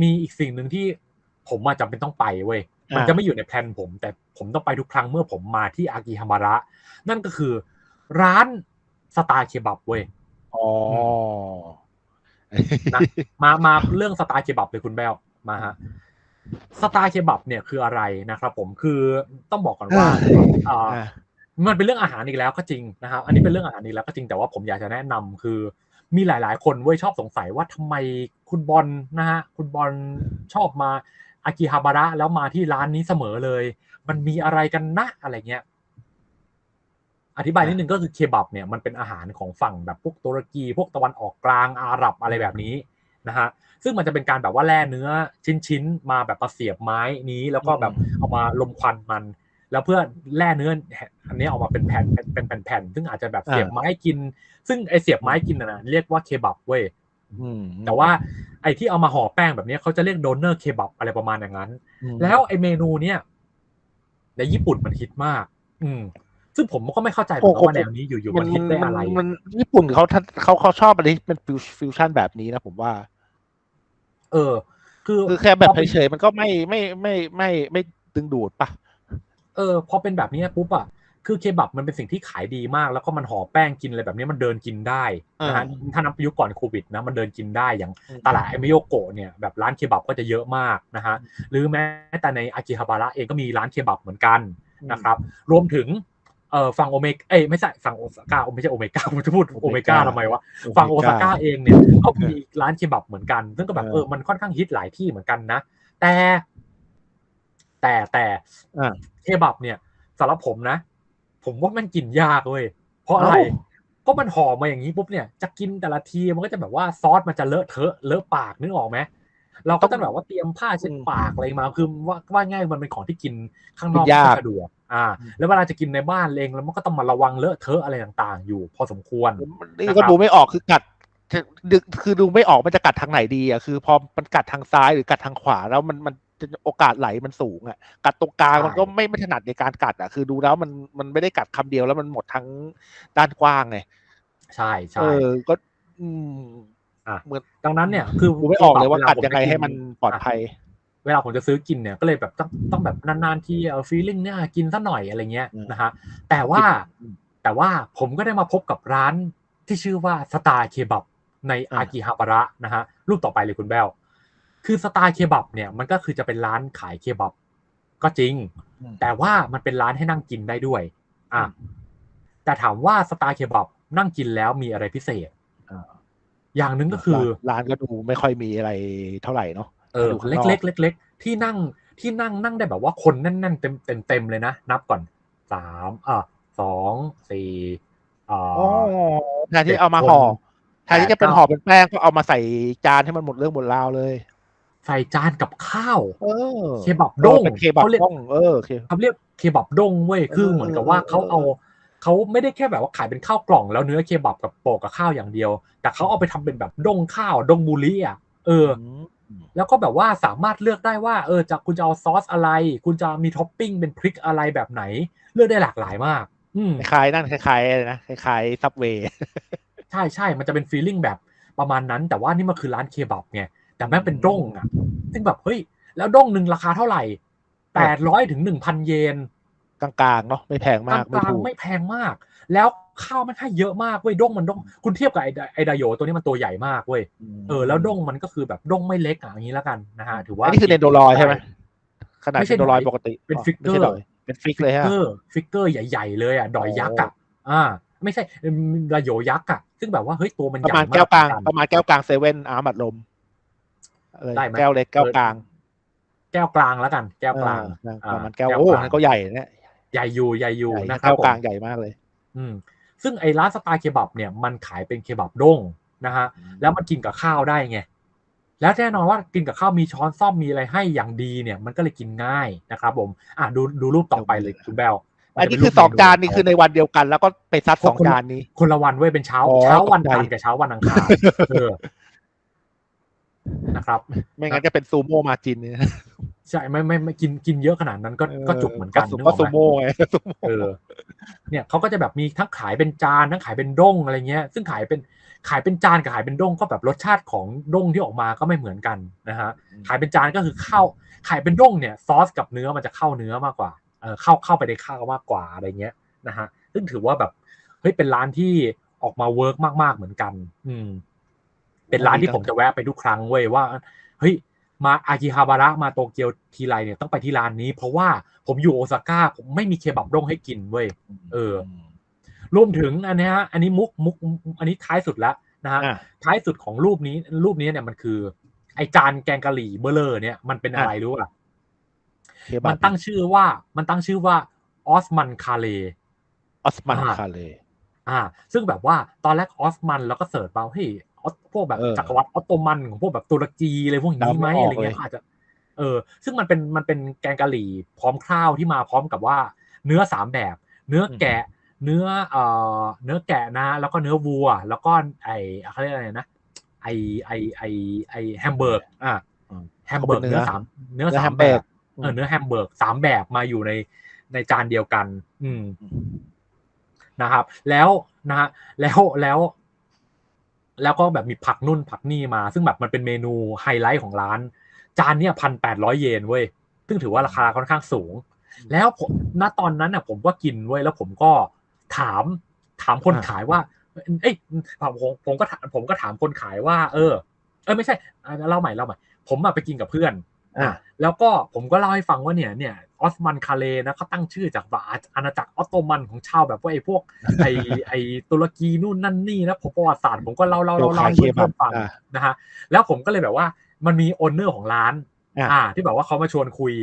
มีอีกสิ่งหนึ่งที่ผมมาจำเป็นต้องไปเว้ยมันจะไม่อยู่ในแพลนผม แต่ผมต้องไปทุกครั้งเมื่อผมมาที่อากิฮาบาระ นั่นก็คือ ร้านสไตล์เคบับเว้ยอ๋อนะมามาเรื่องสไตล์เคบับเลยคุณแบลมาฮะสไตล์เคบับเนี่ยคืออะไรนะครับผมคือต้องบอกก่อนว่าเอ่ออะมันเป็นเรื่องอาหารอีกแล้วก็จริงนะครับ อันนี้เป็นเรื่องอาหารอีกแล้วก็จริงแต่ว่าผมอยากจะแนะนำคือ มีหลาย ๆ คนเว้ยชอบสงสัยว่าทำไมคุณบอลนะฮะคุณบอลชอบมาอากิฮาบาระแล้วมาที่ร้านนี้เสมอเลย มันมีอะไรกันนะอะไรเงี้ยอธิบายนิดนึงก็คือเคบับเนี่ยมันเป็นอาหารของฝั่งแบบพวกตุรกี พวกตะวันออกกลางอาหรับอะไรแบบนี้นะฮะซึ่งมันจะเป็นการแบบว่าแล่เนื้อชิ้นๆ มาแบบมาเสียบไม้นี้ แล้วก็แบบเอามาลมควันมัน แล้วเพื่อแล่เนื้ออันนี้ออกมาเป็นแผ่นเป็นเป็นแผ่นๆซึ่งอาจจะแบบเสียบไม้กิน ซึ่งไอเสียบไม้กินนะนะเรียกว่าเคบับเว้ยอืมแต่ว่าไอที่เอามาห่อแป้งแบบนี้เขาจะเรียกโดนเนอร์เคบับอะไรประมาณอย่างนั้นอืมแล้วไอเมนูเนี้ยในญี่ปุ่นมันฮิตมาก อืม ซึ่งผมก็ไม่เข้าใจเหมือนกันว่าแนวนี้อยู่ๆมันฮิตได้อะไร มันญี่ปุ่นเขาท่านเขาเขาชอบอะไรที่เป็นฟิวฟิวชั่นแบบนี้นะผมว่า เออ คือคือแค่แบบพอเป็นเฉยๆมันก็ไม่ไม่ไม่ไม่ไม่ดึงดูดปะ เออพอเป็นแบบนี้ปุ๊บอะคือเคบับมันเป็นสิ่งที่ขายดีมาก แล้วก็มันห่อแป้งกินอะไรแบบนี้มันเดินกินได้นะฮะถ้านับยุคก่อนโควิดนะมันเดินกินได้อย่างตลาดเอมิโยโกะเนี่ยแบบร้านเคบับก็จะเยอะมากนะฮะหรือแม้แต่ในอากิฮาบาระเองก็มีร้านเคบับเหมือนกันนะครับรวมถึงเอ่อฝั่งโอเมกเอ้ยไม่ใช่ฝั่งโอซาก้าไม่ใช่โอเมก้าผมจะพูดโอเมก้าทำไมวะฝั่งโอซาก้าเองเนี่ยก็มีร้านเคบับเหมือนกัน ซึ่งก็แบบเออมันค่อนข้างฮิตหลายที่เหมือนกันนะ แต่ แต่แต่อ่าเคบับเนี่ยสำหรับผมนะ ผมว่ามันกินยากเว้ยเพราะอะไรเอ้าก็มันห่อมาอย่างนี้ปุ๊บเนี่ยจะกินแต่ละทีมันก็จะแบบว่าซอสมันจะเลอะเทอะเลอะปากนึกออกไหมเราก็ต้องแบบว่าเตรียมผ้าเช็ดปากอะไรมาคือว่าว่าง่ายมันเป็นของที่กินข้างนอกกินยากไม่สะดวกอ่า แล้วเวลาจะกินในบ้านเองแล้วมันก็ต้องมาระวังเลอะเทอะอะไรต่างๆ อยู่ พอสมควรนี่ก็ดูไม่ออกคือกัดดึคือดูไม่ออกมันจะกัดทางไหนดีอะคือพอมันกัดทางซ้ายหรือกัดทางขวาแล้วมันมันจะ โอกาสไหลมันสูงอะ กัดตรงกลางใช่มันก็ไม่ไม่ถนัดในการกัดอะ คือดูแล้วมันมันไม่ได้กัดคำเดียวแล้วมันหมดทั้งด้านกว้างไงใช่ใช่เออก็ อืมอะเหมือนดังนั้นเนี่ย คือดูไม่ออกเลยว่ากัดผยังไงจะให้มันปลอดภัย เวลาผมจะซื้อกินเนี่ยก็เลยแบบต้องต้องแบบนานๆที่เออฟีลลิ่งเนี่ยกินสักหน่อยอะไรเงี้ยอืมนะฮะแต่ว่าอืมแต่ว่าผมก็ได้มาพบกับร้านที่ชื่อว่าสตาร์เคบับในอ่าอากิฮาบาระนะฮะรูปต่อไปเลยคุณแบล คือสตาร์เคบับเนี่ยมันก็คือจะเป็นร้านขายเคบับ ก็จริง แต่ว่ามันเป็นร้านให้นั่งกินได้ด้วย อะแต่ถามว่าสตาร์เคบับนั่งกินแล้วมีอะไรพิเศษอ่าอย่างหนึ่งก็คือร้านก็ดูไม่ค่อยมีอะไรเท่าไหร่เนาะเออดูข้างนอกเล็กๆเล็กๆที่นั่งที่นั่งนั่งได้แบบว่าคนแน่นๆเต็มเต็มเต็มเลยนะ นับก่อนสามอะสองสี่อ่าอ๋อแทนที่เอามาห่อแทนที่จะเป็นแปดห่อเป็นแป้งก็เอามาใส่จานให้มันหมดเรื่องหมดราวเลย ใส่จานกับข้าวเออเคบับด้งเป็นเคบับเขาเรียกด้งเออเคเขาเรียกเคบับด้งเว้ยคือเออเหมือนกับว่าเออเขาเอาเขาไม่ได้แค่แบบว่าขายเป็นข้าวกล่องแล้วเนื้อเคบับกับโปะกับข้าวอย่างเดียว แต่เขาเอาไปทำเป็นแบบด้งข้าวด้งบุรีอะเออ แล้วก็แบบว่าสามารถเลือกได้ว่าเออจะคุณจะเอาซอสอะไร คุณจะมีท็อปปิ้งเป็นพริกอะไรแบบไหน เลือกได้หลากหลายมาก อืมคล้ายๆนั่นคล้ายๆอะไรนะคล้ายๆซับเวย์ใช่ใช่มันจะเป็นฟีลลิ่งแบบประมาณนั้น แต่ว่านี่มันคือร้านเคบับไง แต่แม่งเป็นด้งอะซึ่งแบบเฮ้ย แล้วด้งหนึ่งราคาเท่าไหร่แปดร้อยถึงหนึ่งพันเยนกลางๆเนาะไม่แพงกมากไม่ลางถูกๆไม่แพงมาก แล้วข้าวมันให้เยอะมากเว้ยด้งมันด้งคุณเทียบกับไอไดไอไดโยตัวนี้มันตัวใหญ่มากเว้ยเออแล้วด้งมันก็คือแบบด้งไม่เล็กอะอย่างนี้แล้วกันนะฮะถือว่าอันนี้คือเนนโดรอยใช่ไหมขนาดไม่ใช่เนนโดรอยดอยปกติเป็นอ๋อฟิกเกอร์ไม่ใช่ดอยเป็นฟิกเลยฮะฟิกเกอร์ฟิกเกอร์ใหญ่ๆเลยอะดอยยักษ์อะอ่า ไม่ใช่ระโยยักษ์อะซึ่งแบบว่าเฮ้ยตัวมันปใหญ่ระมาณมากแก้วกลางเหมือนนประมาณแก้วกลางเซเว่นอาร์มัดลม อะไรได้ไหมแก้วเล็กแก้วกลาง แก้วกลางแล้วกัน แก้วกลางเอออ่าประมาณแก้วแก้วโอ้กลางนั่นก็ใหญ่เนี่ยใหญ่อยู่ใหญ่อยู่ใหญ่นะครัแก้บวกลางผมใหญ่มากเลย อืม ซึ่งไอ้ร้านสไตล์เคบับเนี่ยมันขายเป็นเคบับด้งนะฮะแล้วมันกินกับข้าวได้ไงแล้วแน่นอนว่ากินกับข้าวมีช้อนซ่อมมีอะไรให้อย่างดีเนี่ย มันก็เลยกินง่ายนะครับ ผม อะดูดูรูปต่อไปเลยคุณแบลอันนี้คือสองจานนี่คือในวันเดียวกัน แล้วก็ไปซัดสองจานนี้ คนละวันเว้ยเป็นเช้าอ๋อเช้าวันตกใจจันทร์กับเช้าวันอังคารเออ นะครับ ไม่งั้นจะเป็นซูโม่มาจินเนี่ยใช่ไม่ไม่ไม่กินกินเยอะขนาดนั้นก็ก็จุกเหมือนกันก็นึกอก็อกซูไหมโม่ไงซูโม่เออเนี่ยเขาก็จะแบบมีทั้งขายเป็นจานทั้งขายเป็นด้งอะไรเงี้ย ซึ่งขายเป็นขายเป็นจานกับขายเป็นด้งก็แบบรสชาติของด้งที่ออกมาก็ไม่เหมือนกันนะฮะขายเป็นจานก็คือข้าวขายเป็นด้งเนี่ยซอสกับเนื้อมันจะเข้าเนื้อมากกว่าเออเข้าเข้าไปในข้าวมากกว่าอะไรเงี้ยนะฮะซึ่งถือว่าแบบเฮ้ยเป็นร้านที่ออกมาเวิร์กมากๆเหมือนกัน อืม เป็นร้านที่ผมจะแวะไปทุกครั้งเว้ยว่าเฮ้ยมาอากิฮาบาระมาโตเกียวทีไรเนี่ยต้องไปที่ร้านนี้ เพราะว่าผมอยู่โอซาก้าผมไม่มีเคบับด้งให้กินเว้ยเออรวมถึงอันเนี้ยฮะอันนี้มุกมุกอันนี้ท้ายสุดแล้วนะฮะอะท้ายสุดของรูปนี้รูปนี้เนี่ยมันคือ ไอจานแกงกะหรี่เบลเลอร์เนี่ยมันเป็นอะไรรู้ป่ะเคบับมันตั้งชื่อว่า มันตั้งชื่อว่าออสมันคาเลออสมันอ่าคาเลอ่า ซึ่งแบบว่าตอนแรกออสมันแล้วก็เสิร์ชเปาเฮ้ยออส พวกแบบเออจักรวรรดิออตโตมันของพวกแบบตุรกีอะไรพวกนี้ไหมเดาไม่ออกอะไรเงี้ยเลยอาจจะเออ ซึ่งมันเป็นมันเป็นแกงกะหรี่พร้อมข้าวที่มาพร้อมกับว่าเนื้อสามแบบ เนื้อแกะ เนื้อเอ่อเนื้อแกะนะ แล้วก็เนื้อวัว แล้วก็ไอเขาเรียกอะไรนะไอไอไอไอแฮมเบอร์กอะอืมแฮมเบอร์กก็เป็นเนื้เนื้ออสามเนื้อเนื้อสาแฮมมแบเบอร์บกเออเนื้อแฮมเบอร์กสามแบบมาอยู่ในในจานเดียวกัน อืมนะครับ แล้วนะฮะแล้วแล้ว แล้วก็แบบมีผักนุ่นผักนี่มา ซึ่งแบบมันเป็นเมนูไฮไลท์ของร้าน จานเนี่ยพันแปดร้อยเยนเว้ยซึ่งถือว่าราคาค่อนข้างสูง แล้วผมณตอนนั้นน่ะ ผมก็กินเว้ยแล้วผมก็ถามถามคนอ่าขายว่า เอ้ยผมผมก็ถามผมก็ถามคนขายว่า เออ เออไม่ใช่อะเล่าใหม่เล่าใหม่ ผมมาไปกินกับเพื่อนอะแล้วก็ผมก็เล่าให้ฟังว่าเนี่ยเนี่ย ออสมันคาเลนะเขาตั้งชื่อจากว่าอาณาจักรออตโตมันของชาวแบบว่าไอ้พวกไอ้ไอ้ตุรกีนู่นนั่นนี่นะผมประวัติศาสตร์ผมก็เล่าเล่าเล่าเล่าให้เคบัเพื่บอนๆฟังอะนะฮะแล้วผมก็เลยแบบว่ามันมีโอนเนอร์ของร้านอะอ่า ที่แบบว่าเขามาชวนคุย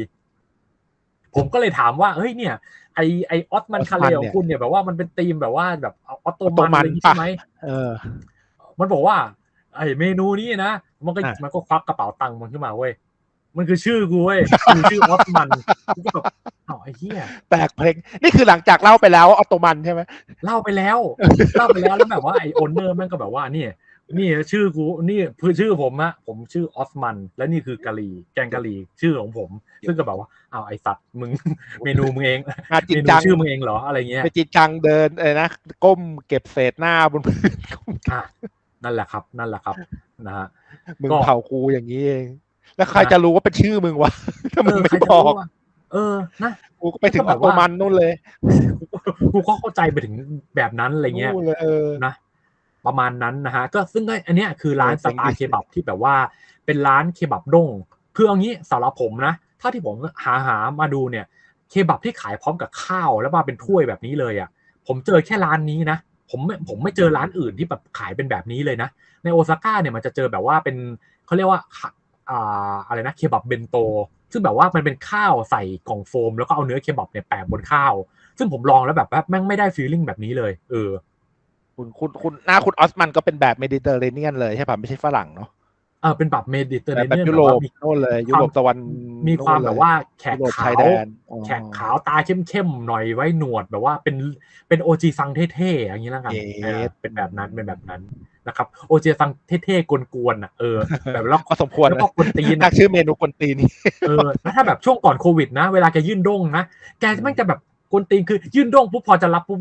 ผมก็เลยถามว่าเฮ้ยเนี่ย ไอไอออสมันคาเลของคุณเนี่ยแบบว่ามันเป็นธีมแบบว่าแบบออตโตมันอะไรอย่างงี้ใช่ไหมเออ มันบอกว่า ไอเมนูนี้นะมันก็อะมันก็ควักกระเป๋าตังค์มันขึ้นมาเว้ย มันคือชื่อกูเว้ยคือชื่อออสมันกูก็แบบอ้าวไอ้เหี้ยแปลกเพลงนี่คือหลังจากเล่าไปแล้วออโตมันใช่ไหมเล่าไปแล้วเล่าไปแล้วแล้วแบบว่าไอโอนเนอร์มันก็แบบว่านี่นี่ชื่อกูนี่คือชื่อผมอะผมชื่อออสมัน และนี่คือกะหรี่แกงกะหรี่ชื่อของผม ซึ่งก็แบบว่าอ้าวไอสัตว์มึงเมนูมึงเองอาจิเมนนูจังชื่อมึงเองเหรออะไรเงี้ยไปจินจังเดินเออนะก้มเก็บเศษหน้าบนพื้นอะนั่นแหละครับ นั่นแหละครับนะฮะมึงก็เผากูอย่างนี้เอง แล้วใครจะรู้ว่าเป็นชื่อมึงวะ ถ้าเอมึงอไม่ใครจะบอรู้กว่าเออ นะ กูก็ไปถึงก็อแบอบโตว่ามันนู่นเลย กูก็เข้าใจไปถึงแบบนั้นอะไรเงี้ยนู่นเลยเออนะประมาณนั้นนะฮะ ก็ซึ่งก็อันเนี้ยคือร้านเออสเป็นไตล์ดีเคบับที่แบบว่า เป็นร้านเคบับด้ง คือเอางี้สำหรับผมนะ ถ้าที่ผมหาหามาดูเนี่ย เคบับที่ขายพร้อมกับข้าวแล้วมาเป็นถ้วยแบบนี้เลยอะ ผมเจอแค่ร้านนี้นะ ผมไม่ผมไม่เจอร้านอื่นที่แบบขายเป็นแบบนี้เลยนะ ในโอซาก้าเนี่ยมันจะเจอแบบว่าเป็นเขาเรียกว่าค่ะ อ่าอะไรนะเคบับเบนโต ซึ่งแบบว่ามันเป็นข้าวใส่กล่องโฟม แล้วก็เอาเนื้อเคบับเนี่ยแปะบนข้าว ซึ่งผมลองแล้วแบบว่าแม่งไม่ได้ฟีลลิ่งแบบนี้เลย เออ คุณคุณคุณหน้าคุณออสมันก็เป็นแบบเมดิเตอร์เรเนียนเลยใช่ป่ะไม่ใช่ฝรั่งเนาะ เออเป็นแบบเมดิเตอร์แบเรบแบบเนียนยุโรปมีโน่นเลยยุโรปตะวันมีความโน่นเลยแบบว่าแขกยุโรปขาชายวแดนอ๋อแขกขาวตาเข้มๆหน่อยไว้หนวดแบบว่าเป็นเป็นโอจีซังเท่ๆอย่างนี้แล้วกันเอ๊ะเออเป็นแบบนั้นเป็นแบบนั้นนะครับ โอจีซังเท่ๆกวนๆอะเออแบบแล้วก็สมควรแล้วนะก็กวนตีนนัอะกชื่อเมนูคนตีนนี่เออแล้วถ้าแบบช่วงก่อนโควิดนะ เวลาแกยื่นด้งนะแกจะไม่งจะแบบ กวนตีนคือยื่นด้งปุ๊บพอจะรับปุ๊บ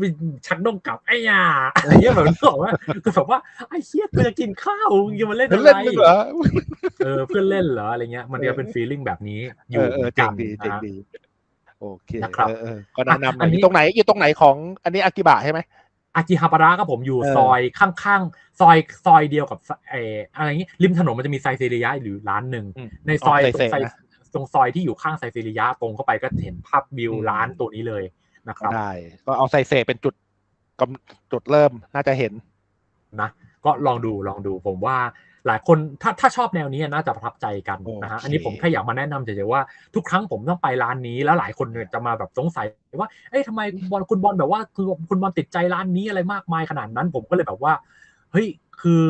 ชักด้งกลับไอ้ยาอะไรเงี้ยแบบนึกออกว่าคือแบบว่าไอ้เชี่ยกูจะกินข้าวมึงจะมาเล่นอะไรเล่นนึกเหรอเออเพื่อนเล่นเหรออะไรเงี้ย มันจะเป็นฟีลลิ่งแบบนี้อเอยู่อเออกัเจ๋งนดีเจ๋งนะดีโอเคนะครับเออเออก็แนะนำหน่อัอยนนี้อยู่ตรงไหนอยู่ตรงไหนของอันนี้อากิบะใช่ไหมอากิฮาบาระครับผมอยู่เออซอยข้างๆ ซอยซอยเดียวกับไออะไรอย่างงี้ริมถนนมันจะมีไซเซเรียหรือร้านหนึ่งอืมในซอยอ๋อตรงไซไซเซนะตรงซอยที่อยู่ข้างไซเซเรียตรงเข้าไปก็เห็นภาพวิวอืมร้านตัวนี้เลย นะครับได้ก็เอาไซเซเป็นจุดกำจุดเริ่มน่าจะเห็นนะ ก็ลองดูลองดูผมว่าหลายคนถ้าถ้าชอบแนวนี้น่าจะประทับใจกันนะฮะโอเคอันนี้ผมแค่อยากมาแนะนำเฉยๆว่าทุกครั้งผมต้องไปร้านนี้แล้วหลายคนเนี่ยจะมาแบบสงสัยว่าเอ้ยทำไมคุณบอลคุณบอลแบบว่าคือคุณบอลติดใจร้านนี้อะไรมากมายขนาดนั้น ผมก็เลยแบบว่าเฮ้ยคือ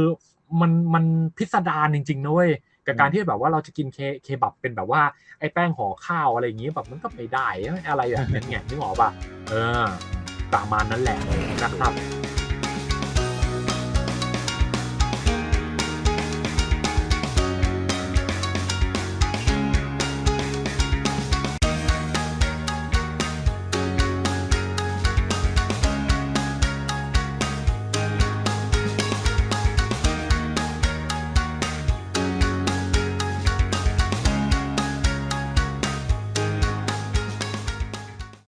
มันมันพิสดารจริงๆนะเว้ย กับการที่แบบว่าเราจะกินเคเคบับเป็นแบบว่าไอ้แป้งห่อข้าวอะไรอย่างงี้แบบมันก็ไม่ได้อะไรแบบนี้ไงนึกออกป่ะเออประมาณนั้นแหละนะครับ